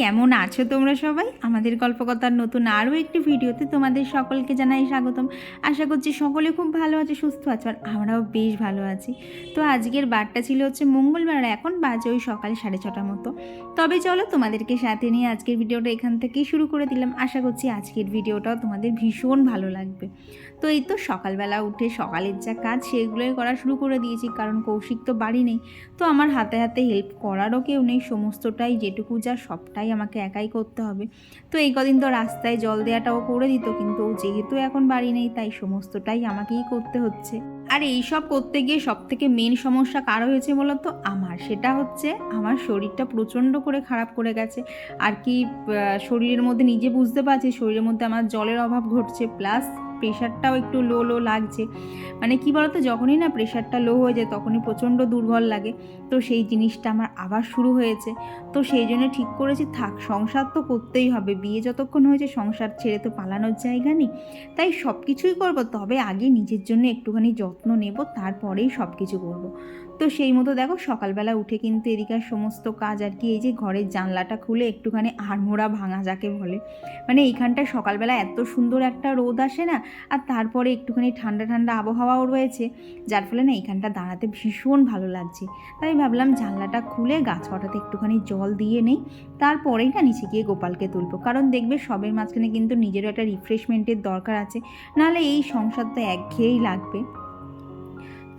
কেমন আছো তোমরা সবাই? আমাদের গল্পকথার নতুন আরও একটি ভিডিওতে তোমাদের সকলকে জানাই স্বাগতম। আশা করছি সকলে খুব ভালো আছে, সুস্থ আছো, আর আমরাও বেশ ভালো আছি। তো আজকের বারটা ছিল হচ্ছে মঙ্গলবার এখন বাজে ওই সকাল সাড়ে ছটার মতো। তবে চলো তোমাদেরকে সাথে নিয়ে আজকের ভিডিওটা এখান থেকেই শুরু করে দিলাম। আশা করছি আজকের ভিডিওটাও তোমাদের ভীষণ ভালো লাগবে। তো এই তো সকালবেলা উঠে সকালের যা কাজ সেগুলোই করা শুরু করে দিয়েছি, কারণ কৌশিক তো বাড়ি নেই। তো আমার হাতে হাতে হেল্প করারও কেউ নেই, সমস্তটাই যেটুকু যা সবটাই আমাকে একাই করতে হবে। তো এই কদিন তো রাস্তায় জল দেওয়াটাও করে দিত, কিন্তু যেহেতু এখন বাড়ি নেই, তাই সমস্তটাই আমাকেই করতে হচ্ছে। আর এই সব করতে গিয়ে সব থেকে মেন সমস্যা কারও হয়েছে বলতো আমার। সেটা হচ্ছে আমার শরীরটা প্রচণ্ড করে খারাপ করে গেছে। আর কি শরীরের মধ্যে নিজে বুঝতে পারছি, শরীরের মধ্যে আমার জলের অভাব ঘটছে, প্লাস প্রেশারটাও একটু লো লো লাগছে। মানে কি বলতো, যখনই না প্রেশারটা লো হয়ে যায়, তখনই প্রচণ্ড দুর্বল লাগে। তো সেই জিনিসটা আমার আবার শুরু হয়েছে। তো সেই জন্য ঠিক করেছি, থাক, সংসার তো করতেই হবে। বিয়ে যতক্ষণ হয়েছে, সংসার ছেড়ে তো পালানোর জায়গা নেই। তাই সব কিছুই করব, তবে আগে নিজের জন্য একটুখানি যত্ন নেব, তারপরেই সব কিছু করব। তো সেই মতো দেখো সকালবেলা উঠে কিন্তু এদিকার সমস্ত কাজ আর কি, এই যে ঘরের জানলাটা খুলে একটুখানি আড়মোড়া ভাঙা যাকে বলে। মানে এইখানটায় সকালবেলা এত সুন্দর একটা রোদ আসে না, আর তারপরে একটুখানি ঠান্ডা ঠান্ডা আবহাওয়াও রয়েছে, যার ফলে না এইখানটা দাঁড়াতে ভীষণ ভালো লাগছে। তাই ভাবলাম জানলাটা খুলে গাছ কটাতে একটুখানি জল দিয়ে নেই, তারপরেই না নিচে গিয়ে গোপালকে তুলবো। কারণ দেখবে সবের মাঝখানে কিন্তু নিজেরও একটা রিফ্রেশমেন্টের দরকার আছে, নাহলে এই সংসার তো একঘেয়েই লাগবে।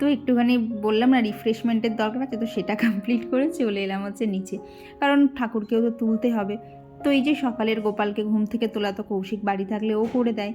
তো একটুখানি বললাম না রিফ্রেশমেন্টের দরকার আছে, তো সেটা কমপ্লিট করে চলে এলাম হচ্ছে নিচে। কারণ ঠাকুরকেও তো তুলতে হবে। তো এই যে সকালের গোপালকে ঘুম থেকে তোলা তো কৌশিক বাড়ি থাকলে ও করে দেয়।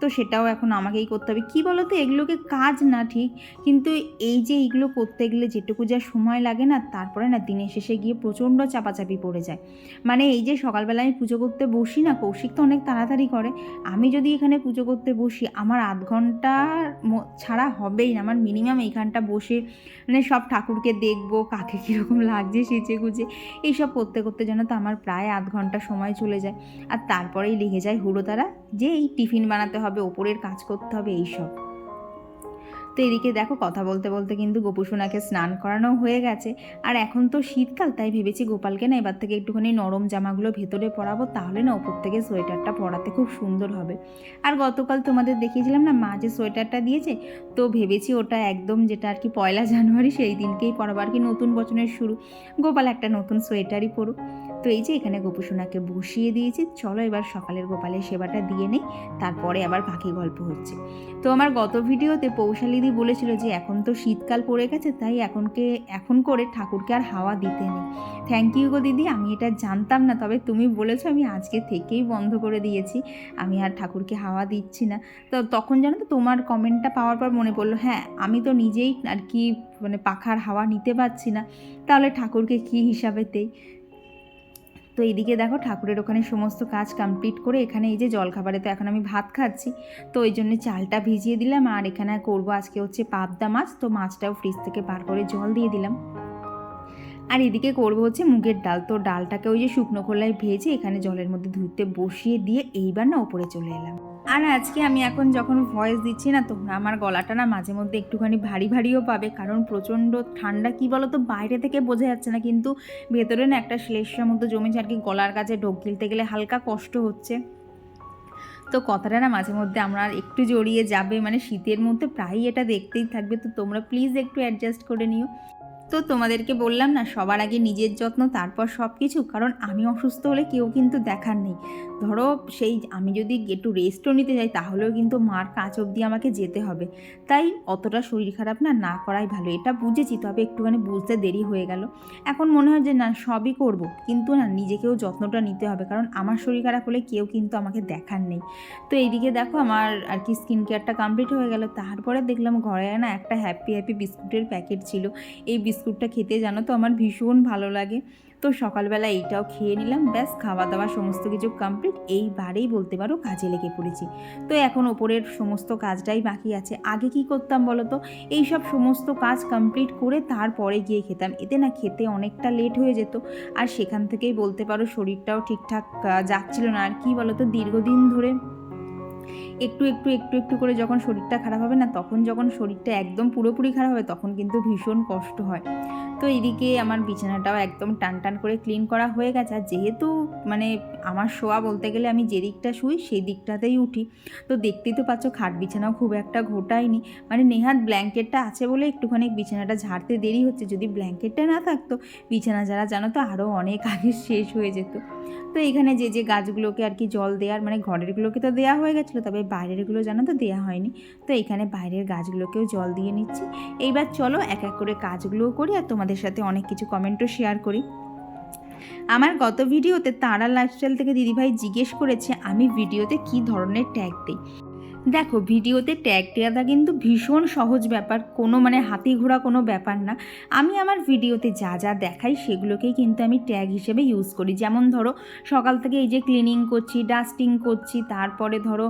তো সেটাও এখন আমাকেই করতে হবে। কী বলো তো এগুলোকে কাজ না, ঠিক? কিন্তু এই যে এইগুলো করতে গেলে যেটুকু যা সময় লাগে না, তারপরে না দিনের শেষে গিয়ে প্রচণ্ড চাপাচাপি পড়ে যায়। মানে এই যে সকালবেলা আমি পুজো করতে বসি না, কৌশিক তো অনেক তাড়াতাড়ি করে, আমি যদি এখানে পুজো করতে বসি, আমার আধ ঘণ্টার ম- ছাড়া হবেই না। আমার মিনিমাম এইখানটা বসে মানে সব ঠাকুরকে দেখব, কাকে কীরকম লাগছে সেচে গুজে এইসব করতে করতে যেন তো আমার প্রায় আধ ঘণ্টা সময় চলে যায়। আর তারপরেই লিখে যায় হুড়োতারা যে এই টিফিন বানাতে হবে, ওপরের কাজ করতে হবে, এইসব। তো এদিকে দেখো, কথা বলতে বলতে কিন্তু গোপুসোনাকে স্নান করানো হয়ে গেছে। আর এখন তো শীতকাল, তাই ভেবেছি গোপালকে না এবার থেকে একটুখানি নরম জামাগুলো ভেতরে পরাবো, তাহলে না ওপর থেকে সোয়েটারটা পরাতে খুব সুন্দর হবে। আর গতকাল তোমাদের দেখিয়েছিলাম না, মা যে সোয়েটারটা দিয়েছে, তো ভেবেছি ওটা একদম যেটা আর কি পয়লা জানুয়ারি, সেই দিনকেই পরাবো। আর কি নতুন বছরের শুরু, গোপাল একটা নতুন সোয়েটারই পরুক। তো এই যে এখানে গোপুসোনাকে বসিয়ে দিয়েছি। চলো এবার সকালের গোপালের সেবাটা দিয়ে নেই, তারপরে আবার বাকি গল্প হচ্ছে। তো আমার গত ভিডিওতে পৌশালিদি বলেছিল যে এখন তো শীতকাল পড়ে গেছে, তাই এখনকে, এখন করে ঠাকুরকে আর হাওয়া দিতে নেই। থ্যাংক ইউ গো দিদি, আমি এটা জানতাম না, তবে তুমি বলেছ আমি আজকে থেকেই বন্ধ করে দিয়েছি। আমি আর ঠাকুরকে হাওয়া দিচ্ছি না। তো তখন জানো তো তোমার কমেন্টটা পাওয়ার পর মনে পড়ল হ্যাঁ আমি তো নিজেই আর কি মানে পাখার হাওয়া নিতে পারছি না। তাহলে ঠাকুরকে কী হিসাবে দেই? তো এইদিকে দেখো ঠাকুরের ওখানে সমস্ত কাজ কমপ্লিট করে এখানে এই যে জলখাবারে তো এখন আমি ভাত খাচ্ছি। তো ওই জন্য চালটা ভিজিয়ে দিলাম আর এখানে করব আজকে হচ্ছে পাবদা মাছ। তো মাছটাও ফ্রিজ থেকে বার করে জল দিয়ে দিলাম। আর এদিকে করব হচ্ছে মুগের ডাল। তো ডালটাকে ওই যে শুকনো খোলায় ভেজে এখানে জলের মধ্যে ধুতে বসিয়ে দিয়ে এইবার না ওপরে চলে এলাম। আর আজকে আমি এখন যখন ভয়েস দিচ্ছি না তোমরা আমার গলাটা না মাঝে মধ্যে একটুখানি ভারী ভারীও পাবে, কারণ প্রচণ্ড ঠান্ডা কি বলো তো বাইরে থেকে বোঝা যাচ্ছে না, কিন্তু ভেতরে না একটা শ্লেষার মতো জমেছে আর কি গলার কাছে ঢোক গিলতে গেলে হালকা কষ্ট হচ্ছে। তো কথাটা না মাঝে মধ্যে আমরা আর একটু জড়িয়ে যাবে মানে শীতের মধ্যে প্রায়ই এটা দেখতেই থাকবে, তো তোমরা প্লিজ একটু অ্যাডজাস্ট করে নিও। তো তোমাদেরকে বললাম না, সবার আগে নিজের যত্ন, তারপর সব কিছু কারণ আমি অসুস্থ হলে কেউ কিন্তু দেখার নেই। ধরো সেই আমি যদি একটু রেস্টও নিতে যাই, তাহলেও কিন্তু মার কাজ অবধি আমাকে যেতে হবে। তাই অতটা শরীর খারাপ না না করাই ভালো। এটা বুঝেছি, তবে একটুখানি বুঝতে দেরি হয়ে গেল। এখন মনে হয় যে, না, সবই করব। কিন্তু না, নিজেকেও যত্নটা নিতে হবে, কারণ আমার শরীর খারাপ হলে কেউ কিন্তু আমাকে দেখার নেই। তো এইদিকে দেখো, আমার আর কি স্কিন কেয়ারটা কমপ্লিট হয়ে গেল। তারপরে দেখলাম ঘরে না একটা হ্যাপি হ্যাপি বিস্কুটের প্যাকেট ছিল। এই বিস্কুটটা খেতে জানো তো আমার ভীষণ ভালো লাগে। তো সকালবেলা এইটাও খেয়ে নিলাম, ব্যাস খাওয়া দাওয়া সমস্ত কিছু কমপ্লিট এইবারেই বলতে পারো কাজে লেগে পড়েছি। তো এখন ওপরের সমস্ত কাজটাই বাকি আছে। আগে কি করতাম বলো তো? এইসব সমস্ত কাজ কমপ্লিট করে তারপরে গিয়ে খেতাম। এতে না খেতে অনেকটা লেট হয়ে যেত। আর সেখান থেকেই বলতে পারো শরীরটাও ঠিকঠাক যাচ্ছিল না। আর কি বলো তো? দীর্ঘদিন ধরে একটু একটু একটু একটু করে যখন শরীরটা খারাপ হবে না, তখন যখন শরীরটা একদম পুরোপুরি খারাপ হবে, তখন কিন্তু ভীষণ কষ্ট হয়। তো এদিকে আমার বিছানাটাও একদম টান টান করে ক্লিন করা হয়ে গেছে। আর যেহেতু মানে আমার শোয়া বলতে গেলে আমি যে দিকটা শুই, সেই দিকটাতেই উঠি। তো দেখতেই তো পাচ্ছ খাট বিছানাও খুব একটা ঘোটায়নি। মানে নেহাত ব্ল্যাঙ্কেটটা আছে বলে একটুখানি বিছানাটা ঝাড়তে দেরি হচ্ছে। যদি ব্ল্যাঙ্কেটটা না থাকতো, বিছানা যারা জানো তো আরও অনেক আগে শেষ হয়ে যেত। তো এখানে যে যে গাছগুলোকে আর কি জল দেওয়ার মানে ঘরেরগুলোকে তো দেওয়া হয়ে গেছিল তবে বাইরেরগুলো জানো তো দেওয়া হয়নি। তো এখানে বাইরের গাছগুলোকেও জল দিয়ে নিচ্ছি। এইবার চলো এক এক করে কাজগুলোও করি আর তোমাদের সাথে অনেক কিছু কমেন্টও শেয়ার করি। আমার গত ভিডিওতে তারা লাইফস্টাইল থেকে দিদিভাই জিজ্ঞেস করেছে, আমি ভিডিওতে কি ধরনের ট্যাগ দিই? দেখো, ভিডিওতে ট্যাগ দেওয়াটা কিন্তু ভীষণ সহজ ব্যাপার। কোনো মানে হাতি ঘোড়া কোনো ব্যাপার না। আমি আমার ভিডিওতে যা যা দেখাই সেগুলোকেই কিন্তু আমি ট্যাগ হিসেবে ইউজ করি। যেমন ধরো, সকাল থেকে এই যে ক্লিনিং করছি ডাস্টিং করছি, তারপরে ধরো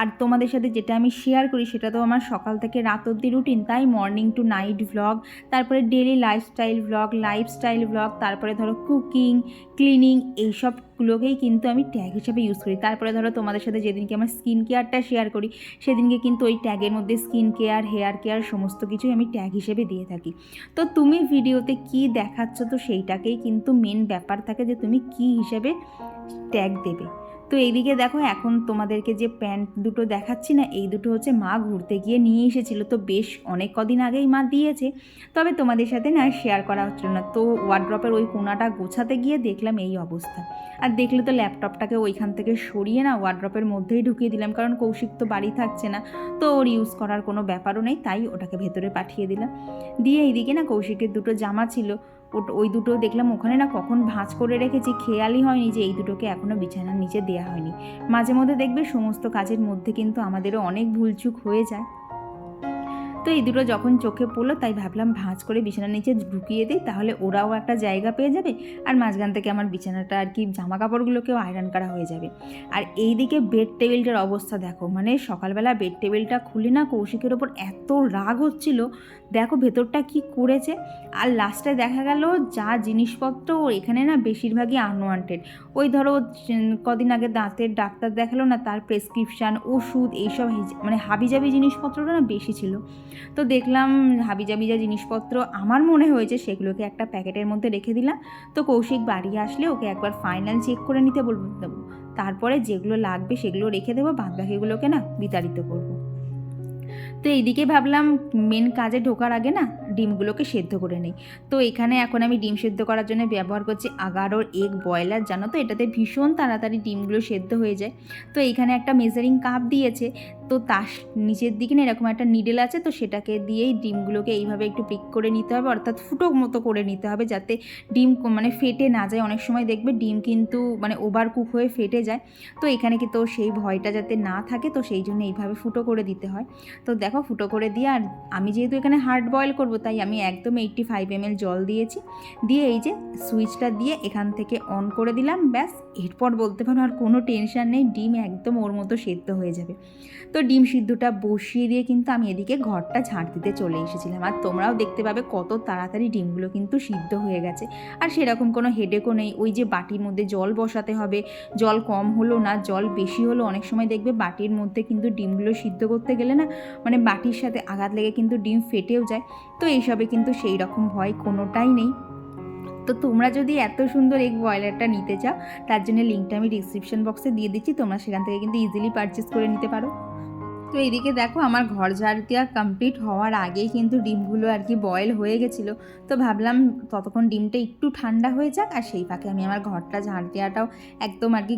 আর তোমাদের সাথে যেটা আমি শেয়ার করি সেটা তো আমার সকাল থেকে রাত অব্দি রুটিন তাই মর্নিং টু নাইট ভ্লগ তারপরে daily lifestyle vlog lifestyle vlog তারপরে ধরো কুকিং ক্লিনিং এইসবগুলোকেই কিন্তু আমি ট্যাগ হিসেবে ইউজ করি। তারপরে ধরো তোমাদের সাথে যেদিনকে আমার স্কিন কেয়ারটা শেয়ার করি, সেদিনকে কিন্তু ওই ট্যাগের মধ্যে স্কিন কেয়ার হেয়ার কেয়ার সমস্ত কিছুই আমি ট্যাগ হিসেবে দিয়ে থাকি। তো তুমি ভিডিওতে কি দেখাচ্ছ তো সেইটাকেই কিন্তু মেন ব্যাপার থাকে যে তুমি কি হিসেবে ট্যাগ দেবে। তো এইদিকে দেখো এখন তোমাদেরকে যে প্যান্ট দুটো দেখাচ্ছি না, এই দুটো হচ্ছে মা ঘুরতে গিয়ে নিয়ে এসেছিল। তো বেশ অনেক কদিন আগেই মা দিয়েছে। তবে তোমাদের সাথে না শেয়ার করা হচ্ছিল না। তো ওয়ার্ড্রপের ওই কোনাটা গোছাতে গিয়ে দেখলাম এই অবস্থা। আর দেখলে তো ল্যাপটপটাকে ওইখান থেকে সরিয়ে না ওয়ার্ড্রপের মধ্যেই ঢুকিয়ে দিলাম, কারণ কৌশিক তো বাড়ি থাকছে না। তো ওর ইউজ করার কোনো ব্যাপারও নেই, তাই ওটাকে ভেতরে পাঠিয়ে দিলাম। দিয়ে এইদিকে না কৌশিকের দুটো জামা ছিল। ওই দুটো দেখলাম ওখানে না কখন ভাঁজ করে রেখেছি খেয়ালই হয়নি যে এই দুটোকে এখনও বিছানার নিচে দেওয়া হয়নি। মাঝে মধ্যে দেখবে সমস্ত কাজের মধ্যে কিন্তু আমাদেরও অনেক ভুলচুক হয়ে যায়। তো এই দুটো যখন চোখে পড়ল তাই ভাবলাম ভাঁজ করে বিছানার নিচে ঢুকিয়ে দিই, তাহলে ওরাও একটা জায়গা পেয়ে যাবে আর মাঝখান থেকে আমার বিছানাটা আর কি জামা কাপড়গুলোকেও আয়রন করা হয়ে যাবে। আর এই দিকে বেড টেবিলটার অবস্থা দেখো মানে সকালবেলা বেড টেবিলটা খুলে না কৌশিকের ওপর এত রাগ হচ্ছিল দেখো ভেতরটা কি করেছে। আর লাস্টে দেখা গেল যা জিনিসপত্র এখানে না বেশিরভাগই আনওয়ান্টেড ওই ধরো কদিন আগে দাঁতের ডাক্তার দেখাল না, তার প্রেসক্রিপশান ওষুধ, এইসব মানে হাবিজাবি জিনিসপত্রটা না বেশি ছিল। তো দেখলাম হাবিজাবি যা জিনিসপত্র আমার মনে হয়েছে সেগুলোকে একটা প্যাকেটের মধ্যে রেখে দিলাম। তো কৌশিক বাড়ি আসলে ওকে একবার ফাইনাল চেক করে নিতে বলব। তারপরে যেগুলো লাগবে সেগুলো রেখে দেবো, বাদবাকিগুলোকে না বিতাড়িত করব। তো এইদিকে ভাবলাম মেন কাজে ঢোকার আগে না ডিমগুলোকে সেদ্ধ করে নিই। তো এখানে এখন আমি ডিম সেদ্ধ করার জন্য ব্যবহার করছি আগারোর এগ বয়লার জানো তো? এটাতে ভীষণ তাড়াতাড়ি ডিমগুলো সেদ্ধ হয়ে যায়। তো এইখানে একটা মেজারিং কাপ দিয়েছে। তো তার নিচের দিকে না এরকম একটা নিডেল আছে, তো সেটাকে দিয়েই ডিমগুলোকে এইভাবে একটু পিক করে নিতে হবে, অর্থাৎ ফুটো মতো করে নিতে হবে যাতে ডিম মানে ফেটে না যায়। অনেক সময় দেখবে ডিম কিন্তু মানে ওভার কুক হয়ে ফেটে যায়। তো এখানে কিন্তু সেই ভয়টা যাতে না থাকে, তো সেই জন্য এইভাবে ফুটো করে দিতে হয়। তো দেখো ফুটো করে দিয়ে, আর আমি যেহেতু এখানে হার্ড বয়েল করব, তাই আমি একদম এইট্টি ফাইভ এমএল জল দিয়েছি। দিয়ে এই যে সুইচটা দিয়ে এখান থেকে অন করে দিলাম, ব্যাস। এরপর বলতে পারো আর কোনো টেনশন নেই, ডিম একদম ওর মতো সেদ্ধ হয়ে যাবে। তো ডিম সিদ্ধটা বসিয়ে দিয়ে কিন্তু আমি এদিকে ঘরটা ঝাঁট দিতে চলে এসেছিলাম। আর তোমরাও দেখতে পাবে কত তাড়াতাড়ি ডিমগুলো কিন্তু সিদ্ধ হয়ে গেছে। আর সেরকম কোনো হেডেকও নেই। ওই যে বাটির মধ্যে জল বসাতে হবে। জল কম হলো না, জল বেশি হলো, অনেক সময় দেখবে বাটির মধ্যে কিন্তু ডিমগুলো সিদ্ধ করতে গেলে না মানে বাটির সাথে আঘাত লেগে কিন্তু ডিম ফেটেও যায়। তো এইসবে কিন্তু সেই রকম ভয় কোনোটাই নেই। তো তোমরা যদি এত সুন্দর এগ বয়লারটা নিতে চাও, তার জন্য লিঙ্কটা আমি ডিসক্রিপশন বক্সে দিয়ে দিচ্ছি। তোমরা সেখান থেকে কিন্তু ইজিলি পারচেস করে নিতে পারো। তো এইদিকে দেখো আমার ঘর ঝাড় দেওয়া কমপ্লিট হওয়ার আগেই কিন্তু ডিমগুলো আর কি বয়েল হয়ে গেছিল। তো ভাবলাম ততক্ষণ ডিমটা একটু ঠান্ডা হয়ে যাক আর সেই ফাঁকে আমি আমার ঘরটা ঝাড় দেওয়াটাও একদম আর কি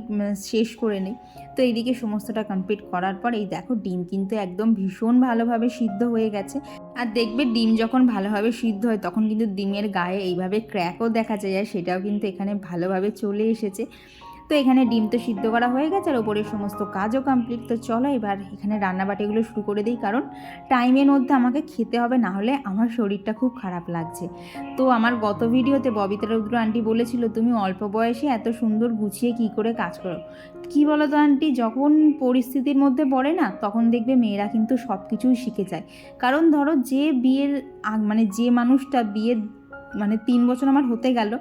শেষ করে নিই। তো এইদিকে সমস্তটা কমপ্লিট করার পর এই দেখো ডিম কিন্তু একদম ভীষণ ভালোভাবে সিদ্ধ হয়ে গেছে। আর দেখবে ডিম যখন ভালোভাবে সিদ্ধ হয় তখন কিন্তু ডিমের গায়ে এইভাবে ক্র্যাকও দেখা যায় আর সেটাও কিন্তু এখানে ভালোভাবে চলে এসেছে। তো এখানে ডিম তো সিদ্ধ করা হয়ে গেছে আর ওপরের সমস্ত কাজও কমপ্লিট তো চলো এবার এখানে রান্নাবাটিগুলো শুরু করে দিই, কারণ টাইমের মধ্যে আমাকে খেতে হবে, না হলে আমার শরীরটা খুব খারাপ লাগছে। তো আমার গত ভিডিওতে ববিতা রুদ্র আন্টি বলেছিল, তুমি অল্প বয়সে এত সুন্দর গুছিয়ে কি করে কাজ করো? কি বলো তো আন্টি, যখন পরিস্থিতির মধ্যে পড়ে না, তখন দেখবে মেয়েরা কিন্তু সব কিছুই শিখে যায়। কারণ ধরো যে বিয়ের মানে যে মানুষটা বিয়ের মানে তিন বছর আমার হতে গেল,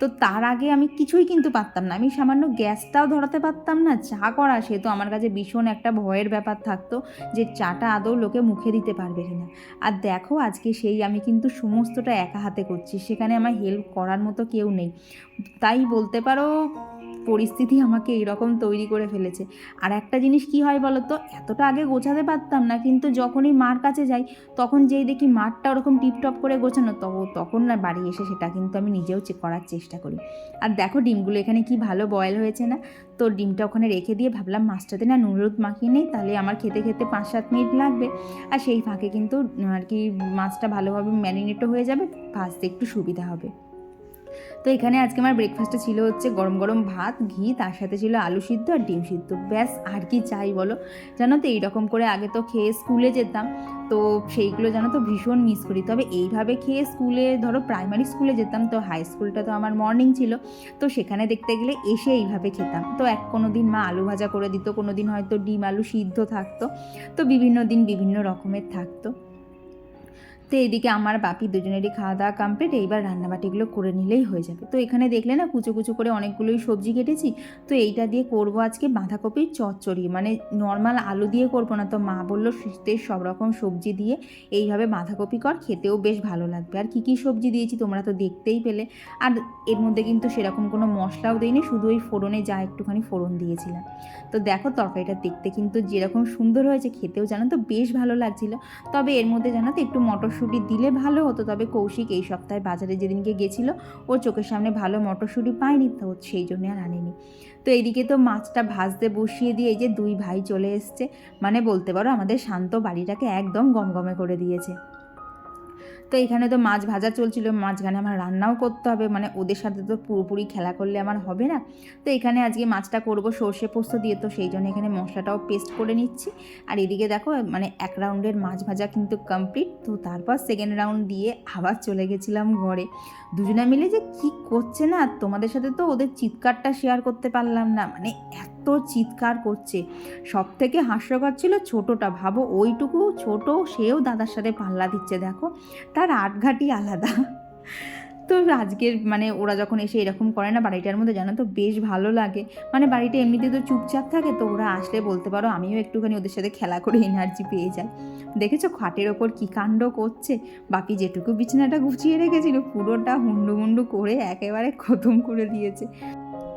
তো তার আগে আমি কিছুই কিন্তু পারতাম না। আমি সামান্য গ্যাসটাও ধরাতে পারতাম না, চা করা, সে তো আমার কাছে ভীষণ একটা ভয়ের ব্যাপার থাকতো যে চাটা আদৌ লোকে মুখে দিতে পারবে কিনা। আর দেখো, আজকে সেই আমি কিন্তু সমস্তটা একা হাতে করছি, সেখানে আমার হেল্প করার মতো কেউ নেই। তাই বলতে পারো পরিস্থিতি আমাকে এইরকম তৈরি করে ফেলেছে। আর একটা জিনিস কি হয় বলো তো এতটা আগে গোছাতে পারতাম না, কিন্তু যখনই মার কাছে যাই, তখন যেই দেখি মাঠটা ওরকম টিপটপ করে গোছানো তখন না বাড়ি এসে সেটা কিন্তু আমি নিজেও চেক করার চেষ্টা করি। আর দেখো ডিমগুলো এখানে কি ভালো বয়েল হয়েছে না? তো ডিমটা ওখানে রেখে দিয়ে ভাবলাম মাছটাতে না নুন মাখিয়ে নেই, তাহলে আমার খেতে খেতে পাঁচ সাত মিনিট লাগবে। আর সেই ফাঁকে কিন্তু আর কি মাছটা ভালোভাবে ম্যারিনেটও হয়ে যাবে, ভাজতে একটু সুবিধা হবে। তো এখানে আজকে আমার ব্রেকফাস্টে ছিল হচ্ছে গরম গরম ভাত, ঘি, তার সাথে ছিল আলু সিদ্ধ আর ডিম সিদ্ধ। ব্যাস, আর কি চাই বলো? জানো তো এইরকম করে আগে তো খেয়ে স্কুলে যেতাম, তো সেইগুলো জানো তো ভীষণ মিস করি। তবে এইভাবে খেয়ে স্কুলে, ধরো প্রাইমারি স্কুলে যেতাম, তো হাই স্কুলটা তো আমার মর্নিং ছিল, তো সেখানে দেখতে গেলে এসে এইভাবে খেতাম। তো এক কোনো দিন মা আলু ভাজা করে দিত, কোনো দিন হয়তো ডিম আলু সিদ্ধ থাকতো, তো বিভিন্ন দিন বিভিন্ন রকমের থাকতো। তো এদিকে আমার বাপি দুজনেরই খাওয়া দাওয়া কমপ্লিট এইবার রান্নাবাটিগুলো করে নিলেই হয়ে যাবে। তো এখানে দেখলে না, কুচো কুচো করে অনেকগুলোই সবজি কেটেছি। তো এইটা দিয়ে করব আজকে বাঁধাকপির চচ্চড়ি। মানে নর্মাল আলু দিয়ে করব না তো মা বলল শীতের সব রকম সবজি দিয়ে এইভাবে বাঁধাকপি কর, খেতেও বেশ ভালো লাগবে। আর কী কী সবজি দিয়েছি তোমরা তো দেখতেই পেলে। আর এর মধ্যে কিন্তু সেরকম কোনো মশলাও দিইনি, শুধু ওই ফোড়নে যা একটুখানি ফোড়ন দিয়েছিলাম। তো দেখো তরকারিটা দেখতে কিন্তু যেরকম সুন্দর হয়েছে, খেতেও জানো তো বেশ ভালো লাগছিল। তবে এর মধ্যে জানো তো একটু মটরশুঁটি দিলে ভালো হতো, তবে কৌশিক এই সপ্তাহে বাজারে যেদিনকে গেছিল, ওর চোখের সামনে ভালো মটরশুঁটি পায়নি তো সেই জন্য আর আনেনি। তো এইদিকে তো মাছটা ভাজতে বসিয়ে দিয়ে এই যে দুই ভাই চলে এসছে মানে বলতে পারো আমাদের শান্ত বাড়িটাকে একদম গমগমে করে দিয়েছে। তো এখানে তো মাছ ভাজা চলছিল, মাঝখানে আমার রান্নাও করতে হবে মানে ওদের সাথে তো পুরোপুরি খেলা করলে আমার হবে না। তো এখানে আজকে মাছটা করব সর্ষে পোস্ত দিয়ে, তো সেই জন্য এখানে মশলাটাও পেস্ট করে নিচ্ছি। আর এদিকে দেখো মানে এক রাউন্ডের মাছ ভাজা কিন্তু কমপ্লিট তো তারপর সেকেন্ড রাউন্ড দিয়ে আবার চলে গেছিলাম ঘরে। দুজনে মিলে যে কি করছে না, তোমাদের সাথে তো ওদের চিৎকারটা শেয়ার করতে পারলাম না মানে এত চিৎকার করছে। সব থেকে হাস্যকর ছিল ছোটোটা। ভাবো, ওইটুকু ছোট, সেও দাদার সাথে পাল্লা দিচ্ছে, দেখো। তার আটঘাটি আলাদা। তো আজকের মানে ওরা যখন এসে এরকম করে না বাড়িটার মধ্যে, জানো তো, বেশ ভালো লাগে। মানে বাড়িটা এমনিতে তো চুপচাপ থাকে, তো ওরা আসলে বলতে পারো, আমিও একটুখানি ওদের সাথে খেলা করে এনার্জি পেয়ে যাই। দেখেছ, খাটের ওপর কী কাণ্ড করছে? বাকি যেটুকু বিছানাটা গুছিয়ে রেখেছিল, পুরোটা হুন্ডু মুন্ডু করে একেবারে খতম করে দিয়েছে।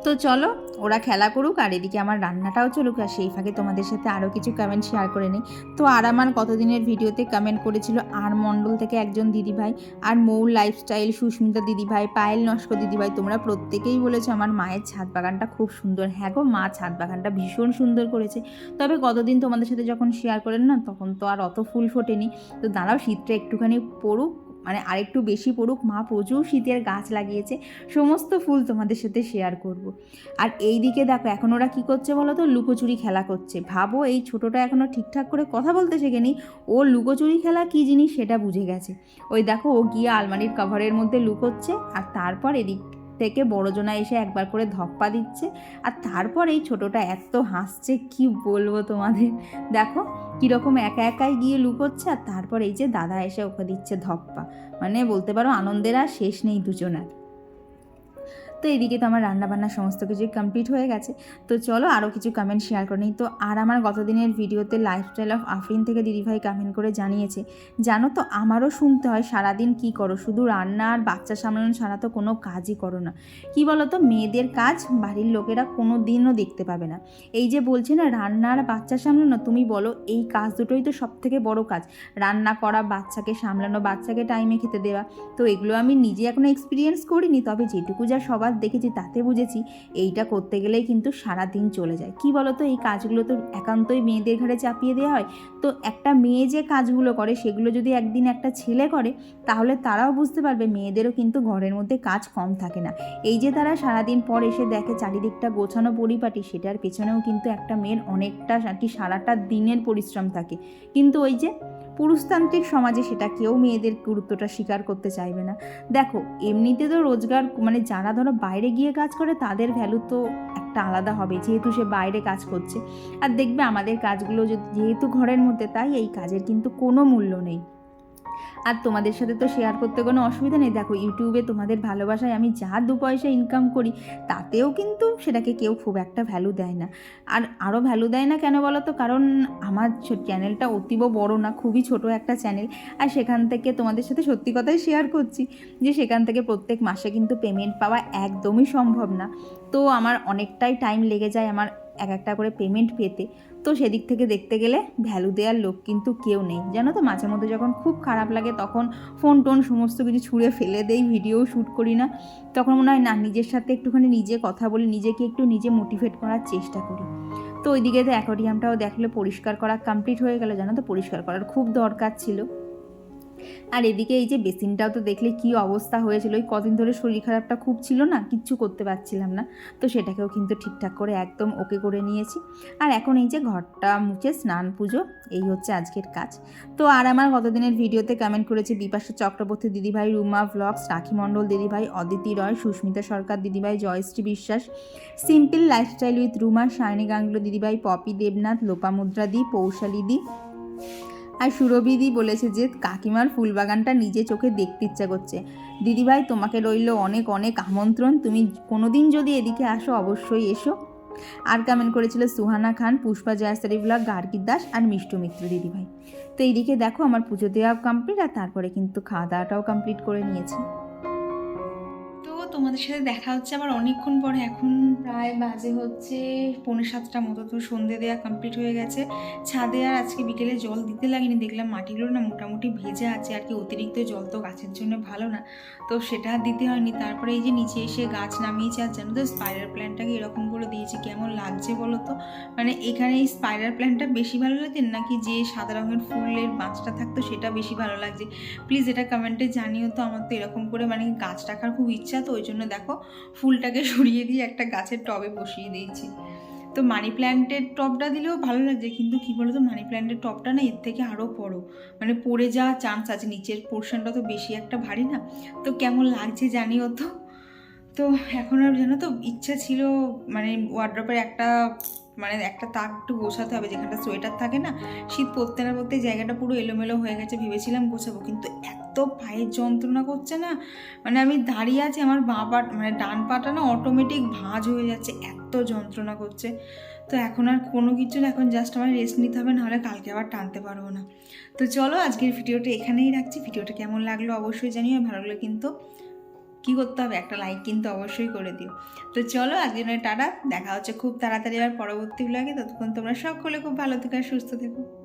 তো চলো, ওরা খেলা করুক আর এদিকে আমার রান্নাটাও চলুক আর সেই ফাঁকে তোমাদের সাথে আরও কিছু কমেন্ট শেয়ার করে নিই। তো আর আমার কতদিনের ভিডিওতে কমেন্ট করেছিল? আর মণ্ডল থেকে একজন দিদিভাই আর মৌর লাইফস্টাইল সুস্মিতা দিদিভাই, পায়েল নস্কর দিদিভাই, তোমরা প্রত্যেকেই বলেছ আমার মায়ের ছাদ বাগানটা খুব সুন্দর। হ্যাঁ গো, মা ছাদ বাগানটা ভীষণ সুন্দর করেছে। তবে কতদিন তোমাদের সাথে যখন শেয়ার করেন না, তখন তো আর অত ফুল ফোটেনি। তো দাঁড়াও, শীতটা একটুখানি পড়ুক। মানে আরেকটু বেশি পড়ুক, মা প্রচুর শীতের গাছ লাগিয়েছে, সমস্ত ফুল তোমাদের সাথে শেয়ার করব। আর এই দিকে দেখো, এখন ওরা কী করছে বলো তো? লুকোচুরি খেলা করছে। ভাবো, এই ছোটোটা এখনও ঠিকঠাক করে কথা বলতে শেখেনি। ও লুকোচুরি খেলা কী জিনিস সেটা বুঝে গেছে। ওই দেখো, ও গিয়ে আলমারির কভারের মধ্যে লুকোচ্ছে, আর তারপর এদিক থেকে বড়জনা এসে একবার করে ধপ্পা দিচ্ছে আর তারপর এই ছোটোটা এত হাসছে, কি বলব তোমাদের? দেখো কীরকম একা একাই গিয়ে লুকোচ্ছে আর তারপর এই যে দাদা এসে ওকে দিচ্ছে ধপ্পা। মানে বলতে পারো আনন্দের আর শেষ নেই দুজনার। তো এদিকে তো আমার রান্নাবান্না সমস্ত কিছুই কমপ্লিট হয়ে গেছে। তো চলো আরও কিছু কমেন্ট শেয়ার করে নিই। তো আর আমার গতদিনের ভিডিওতে লাইফস্টাইল অফ আফরিন থেকে দিদিভাই কমেন্ট করে জানিয়েছে, জানো তো আমারও শুনতে হয় সারাদিন কি করো? শুধু রান্না আর বাচ্চা সামলানো ছাড়া তো কোনো কাজই করো না। কি বলো তো মেয়েদের কাজ বাড়ির লোকেরা কোনো দিনও দেখতে পাবে না। এই যে বলছে না, রান্না আর বাচ্চা সামলানো, তুমি বলো, এই কাজ দুটোই তো সব থেকে বড় কাজ। রান্না করা, বাচ্চাকে সামলানো, বাচ্চাকে টাইমে খেতে দেওয়া। তো এগুলো আমি নিজে এখনও এক্সপিরিয়েন্স করিনি, তবে যেটুকু যা সবার দেখেছি তাতে বুঝেছি, এইটা করতে গেলেই কিন্তু সারা দিন চলে যায়। কি বলতো, এই কাজগুলো তো একান্তই মেয়েদের ঘাড়ে চাপিয়ে দেওয়া হয়। তো একটা মেয়ে যে কাজগুলো করে, সেগুলো যদি একদিন একটা ছেলে করে, তাহলে তারাও বুঝতে পারবে মেয়েদেরও কিন্তু ঘরের মধ্যে কাজ কম থাকে না। এই যে তারা সারাদিন পর এসে দেখে চারিদিকটা গোছানো পরিপাটি, সেটার পেছনেও কিন্তু একটা মেয়ের অনেকটা আর কি সারাটা দিনের পরিশ্রম থাকে। কিন্তু ওই যে পুরুষতান্ত্রিক সমাজে সেটা কেউ মেয়েদের গুরুত্বটা স্বীকার করতে চাইবে না। দেখো, এমনিতে তো রোজগার মানে যারা ধরো বাইরে গিয়ে কাজ করে, তাদের ভ্যালু তো একটা আলাদা হবে, যেহেতু সে বাইরে কাজ করছে। আর দেখবে আমাদের কাজগুলো যেহেতু ঘরের মধ্যে, তাই এই কাজের কিন্তু কোনো মূল্য নেই। আর তোমাদের সাথে তো শেয়ার করতে কোনো অসুবিধা নেই। দেখো ইউটিউবে তোমাদের ভালোবাসায় আমি যা দু পয়সা ইনকাম করি, তাতেও কিন্তু সেটাকে কেউ খুব একটা ভ্যালু দেয় না। আর আরও ভ্যালু দেয় না কেন বলো তো? কারণ আমার চ্যানেলটা অতীব বড় না, খুবই ছোট একটা চ্যানেল আর সেখান থেকে তোমাদের সাথে সত্যি কথাই শেয়ার করছি যে, সেখান থেকে প্রত্যেক মাসে কিন্তু পেমেন্ট পাওয়া একদমই সম্ভব না। তো আমার অনেকটাই টাইম লেগে যায় আমার এক একটা করে পেমেন্ট পেতে। তো সেদিক থেকে দেখতে গেলে ভ্যালু দেওয়ার লোক কিন্তু কেউ নেই। জানো তো, মাঝে মধ্যে যখন খুব খারাপ লাগে তখন ফোন টোন সমস্ত কিছু ছুঁড়ে ফেলে দেই ভিডিও শ্যুট করি না। তখন মনে হয়, না, নিজের সাথে একটুখানি নিজে কথা বলি, নিজেকে একটু নিজে মোটিভেট করার চেষ্টা করি। তো ওইদিকে তো অ্যাকোরিয়ামটাও দেখলে পরিষ্কার করা কমপ্লিট হয়ে গেল। জানো তো, পরিষ্কার করার খুব দরকার ছিল। আর এদিকে এই যে বেসিনটাও তো দেখলে কি অবস্থা হয়েছিল, ওই কদিন ধরে শরীর খারাপটা খুব ছিল না, কিচ্ছু করতে পারছিলাম না। তো সেটাকেও কিন্তু ঠিকঠাক করে একদম ওকে করে নিয়েছি। আর এখন এই যে ঘরটা মুছে স্নান পুজো, এই হচ্ছে আজকের কাজ। তো আর আমার গতদিনের ভিডিওতে কমেন্ট করেছে বিপাশা চক্রবর্তী দিদিভাই, রুমা ভ্লগস রাখি মণ্ডল দিদিভাই, অদিতি রয়, সুস্মিতা সরকার দিদিভাই, Jayashree Biswas simple lifestyle with Ruma, Shayoni Ganguly দিদিভাই, পপি দেবনাথ, লোপামুদ্রা দি, পৌশালী দি আর সুরভিদি বলেছে যে, কাকিমার ফুলবাগানটা নিজে চোখে দেখতে ইচ্ছা করছে। দিদিভাই, তোমাকে রইল অনেক অনেক আমন্ত্রণ। তুমি কোনোদিন যদি এদিকে আসো, অবশ্যই এসো। আর কমেন্ট করেছিল সুহানা খান, পুষ্পা জয়াস্তারি ব্লগ গার্গির দাস আর মিষ্টু মিত্র দিদিভাই। তো এইদিকে দেখো, আমার পুজো দেওয়া কমপ্লিট আর তারপরে কিন্তু খাওয়া দাওয়াটাও কমপ্লিট করে নিয়েছি। তোমাদের সাথে দেখা হচ্ছে আবার অনেকক্ষণ পরে। এখন প্রায় বাজে হচ্ছে পৌনে সাতটা মতো, তো সন্ধে দেওয়া কমপ্লিট হয়ে গেছে। ছাদে আর আজকে বিকেলে জল দিতে লাগেনি, দেখলাম মাটিগুলো না মোটামুটি ভেজে আছে, আর কি অতিরিক্ত জল তো গাছের জন্য ভালো না। তো সেটা দিতে হয়নি। তারপরে এই যে নিচে এসে গাছ নামিয়েছে, আর জানো তো স্পাইডার প্ল্যান্টটাকে এরকম করে দিয়েছে, কেমন লাগছে বলো তো? মানে এখানে এই স্পাইডার প্ল্যান্টটা বেশি ভালো লাগছে নাকি যে সাদা রঙের ফুলের বাঁচটা থাকতো সেটা বেশি ভালো লাগছে? প্লিজ এটা কমেন্টে জানিও তো, আমার তো এরকম করে মানে গাছ রাখার খুব ইচ্ছা, তো ওই জন্য দেখো ফুলটাকে সরিয়ে দিয়ে একটা গাছের টবে বসিয়ে দিয়েছি। তো মানি প্ল্যান্টের টপটা দিলেও ভালো লাগছে, কিন্তু কী বলতো, মানি প্ল্যান্টের টপটা না এর থেকে আরও বড়ো। মানে পড়ে যাওয়ার চান্স আছে, নিচের পোর্শনটা তো বেশি একটা ভারী না। তো কেমন লাগছে জানিও তো। তো এখন আর জানো তো, ইচ্ছা ছিল মানে ওয়ার্ড্রপের একটা মানে একটা তাক একটু গোছাতে হবে, যেখানটা সোয়েটার থাকে না, শীত পড়তে না পড়তে জায়গাটা পুরো এলোমেলো হয়ে গেছে, ভেবেছিলাম গোছাবো, কিন্তু এত পায়ের যন্ত্রণা করছে না মানে আমি দাঁড়িয়ে আছি, আমার বাঁ পা মানে ডান পাটা না অটোমেটিক ভাঁজ হয়ে যাচ্ছে, এত যন্ত্রণা করছে। তো এখন আর কোনো কিছু না এখন জাস্ট আমার রেস্ট নিতে হবে, নাহলে কালকে আবার টানতে পারব না। তো চলো আজকের ভিডিওটা এখানেই রাখছি, ভিডিওটা কেমন লাগল অবশ্যই জানিও, ভালো লাগলে কিন্তু কী করতে হবে? একটা লাইক কিন্তু অবশ্যই করে দিও। তো চলো, আজকের টাটা। দেখা হচ্ছে খুব তাড়াতাড়ি আর পরবর্তী ব্লগে ততক্ষণ তোমরা সকলে খুব ভালো থেকো আর সুস্থ থেকো।